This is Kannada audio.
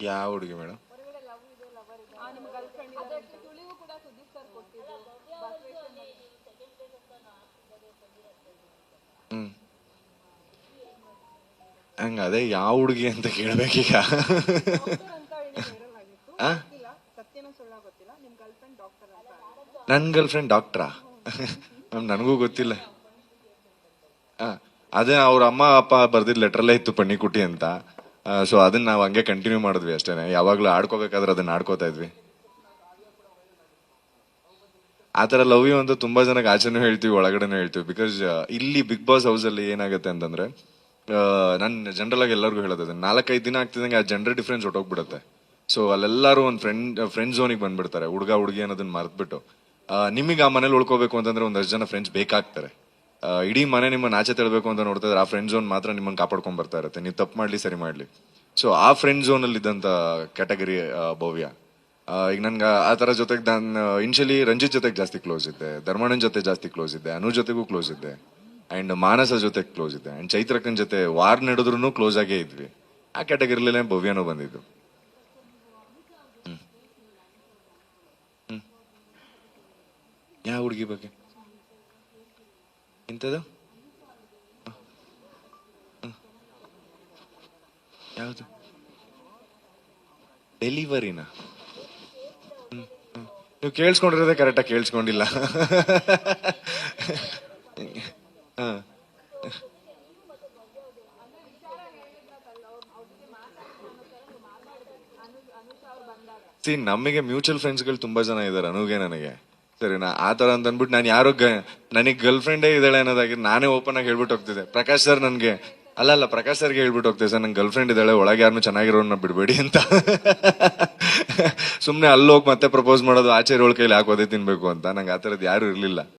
ಯಾವ ಹುಡುಗಿ ಮೇಡಮ್? ಹ್ಮ್. ಹಂಗ ಅದೇ ಯಾವ ಹುಡುಗಿ ಅಂತ ಕೇಳ್ಬೇಕೀಗ. ನನ್ನ ಗರ್ಲ್ ಫ್ರೆಂಡ್ ಡಾಕ್ಟ್ರಾ? ಮ್ಯಾಮ್ ನನಗೂ ಗೊತ್ತಿಲ್ಲ. ಆ, ಅದೇ ಅವ್ರ ಅಮ್ಮ ಅಪ್ಪ ಬರ್ದಿದ್ ಲೆಟ್ರಲ್ಲೇ ಇತ್ತು ಪಣ್ಣಿಕುಟ್ಟಿ ಅಂತ. ಸೊ ಅದನ್ನ ನಾವು ಹಂಗೆ ಕಂಟಿನ್ಯೂ ಮಾಡಿದ್ವಿ ಅಷ್ಟೇನೆ. ಯಾವಾಗಲೂ ಆಡ್ಕೋಬೇಕಾದ್ರೆ ಅದನ್ನ ಆಡ್ಕೋತಾ ಇದ್ವಿ. ಆ ಥರ ಲವ್ ಯು ಅಂತ ತುಂಬಾ ಜನಕ್ಕೆ ಆಚೆನೂ ಹೇಳ್ತೀವಿ, ಒಳಗಡೆನೂ ಹೇಳ್ತೀವಿ. ಬಿಕಾಸ್ ಇಲ್ಲಿ ಬಿಗ್ ಬಾಸ್ ಹೌಸ್ ಅಲ್ಲಿ ಏನಾಗುತ್ತೆ ಅಂತಂದ್ರೆ ನಾನು ಜನರಲ್ ಆಗಿ ಎಲ್ಲರಿಗೂ ಹೇಳೋದು ನಾಲ್ಕೈದು ದಿನ ಆಗ್ತಿದ್ದಂಗೆ ಆ ಜೆಂಡರ್ ಡಿಫ್ರೆನ್ಸ್ ಹೊಟ್ಟೋಗ್ಬಿಡುತ್ತೆ ಸೊ ಅಲ್ಲೆಲ್ಲರೂ ಒಂದು ಫ್ರೆಂಡ್ ಫ್ರೆಂಡ್ ಝೋನಿಗೆ ಬಂದ್ಬಿಡ್ತಾರೆ. ಹುಡುಗ ಹುಡುಗಿ ಅನ್ನೋದನ್ನ ಮರೆತ್ಬಿಟ್ಟು. ನಿಮಗೆ ಆ ಮನೇಲಿ ಉಳ್ಕೋಬೇಕು ಅಂತಂದ್ರೆ ಒಂದಷ್ಟು ಜನ ಫ್ರೆಂಡ್ಸ್ ಬೇಕಾಗ್ತಾರೆ. ಇಡೀ ಮನೆ ನಿಮ್ಮನ್ನ ಆಚೆ ತಳ್ಬೇಕು ಅಂತ ನೋಡ್ತಾ ಇದ್ರೆ ಆ ಫ್ರೆಂಡ್ ಝೋನ್ ಮಾತ್ರ ನಿಮ್ಮನ್ನ ಕಾಪಾಡ್ಕೊಂಡ್ ಬರ್ತಾ ಇರುತ್ತೆ. ನೀವು ತಪ್ಪು ಮಾಡ್ಲಿ, ಸರಿ ಮಾಡ್ಲಿ. ಸೊ ಆ ಫ್ರೆಂಡ್ ಅಲ್ಲಿ ಇದ್ದಂತ ಕ್ಯಾಟಗರಿ ಭವ್ಯ. ಈಗ ನನ್ಗೆ ಆ ಥರ ಜೊತೆಗೆ ನಾನು ಇನ್ಶಿಯಲಿ ರಂಜಿತ್ ಜೊತೆಗೆ ಜಾಸ್ತಿ ಕ್ಲೋಸ್ ಇದ್ದೆ. ಧರ್ಮಣ್ಣನ ಜೊತೆ ಜಾಸ್ತಿ ಕ್ಲೋಸ್ ಇದ್ದೆ. ಅನು ಜೊತೆಗೂ ಕ್ಲೋಸ್ ಇದ್ದೆ. ಅಂಡ್ ಮಾನಸ ಜೊತೆ ಕ್ಲೋಸ್ ಇದ್ದೆ. ಅಂಡ್ ಚೈತ್ರಕನ್ ಜೊತೆ ವಾರ್ ನಡೆದ್ರೂ ಕ್ಲೋಸ್ ಆಗೇ ಇದ್ವಿ. ಆ ಕ್ಯಾಟಗರಿಲೇ ಭವ್ಯನೂ ಬಂದಿದ್ದು. ಯಾವ ಹುಡುಗಿ ಬಗ್ಗೆ? ಇಂಥದ್ದು ಯಾವುದು? ಡೆಲಿವರಿನ? ನೀವು ಕೇಳಿಸ್ಕೊಂಡಿರೋದೇ ಕರೆಕ್ಟಾಗಿ ಕೇಳಿಸ್ಕೊಂಡಿಲ್ಲ. ಸಿ ನಮಗೆ ಮ್ಯೂಚುವಲ್ ಫ್ರೆಂಡ್ಸ್ಗಳು ತುಂಬಾ ಜನ ಇದ್ದಾರೆ, ಅನುಗೆ ನನಗೆ. ಸರಿನಾ? ಆ ಥರ ಅಂತ ಅಂದ್ಬಿಟ್ಟು ನಾನು ಯಾರೋ ನನಗೆ ಗರ್ಲ್ ಫ್ರೆಂಡೇ ಇದ್ದಾಳೆ ಅನ್ನೋದಾಗಿ ನಾನೇ ಓಪನ್ ಆಗಿ ಹೇಳ್ಬಿಟ್ಟು ಹೋಗ್ತಿದ್ದೆ. ಪ್ರಕಾಶ್ ಸರ್ ನನಗೆ, ಅಲ್ಲ ಅಲ್ಲ, ಪ್ರಕಾಶ್ ಸರ್ಗೆ ಹೇಳ್ಬಿಟ್ಟು ಹೋಗ್ತಿದ್ದೆ, ಸರ್, ನಂಗೆ ಗರ್ಲ್ ಫ್ರೆಂಡ್ ಇದ್ದಾಳೆ, ಒಳಗೆ ಯಾರು ಚೆನ್ನಾಗಿರೋನ್ನ ಬಿಡಬೇಡಿ ಅಂತ. ಸುಮ್ಮನೆ ಹೋಗಿ ಮತ್ತೆ ಪ್ರಪೋಸ್ ಮಾಡೋದು, ಆಚೆ ಇರೋಳ್ ಕೈಲಿ ಹಾಕೋದೇ ತಿನ್ಬೇಕು ಅಂತ. ನಂಗೆ ಆ ಥರದ್ದು ಯಾರು ಇರಲಿಲ್ಲ.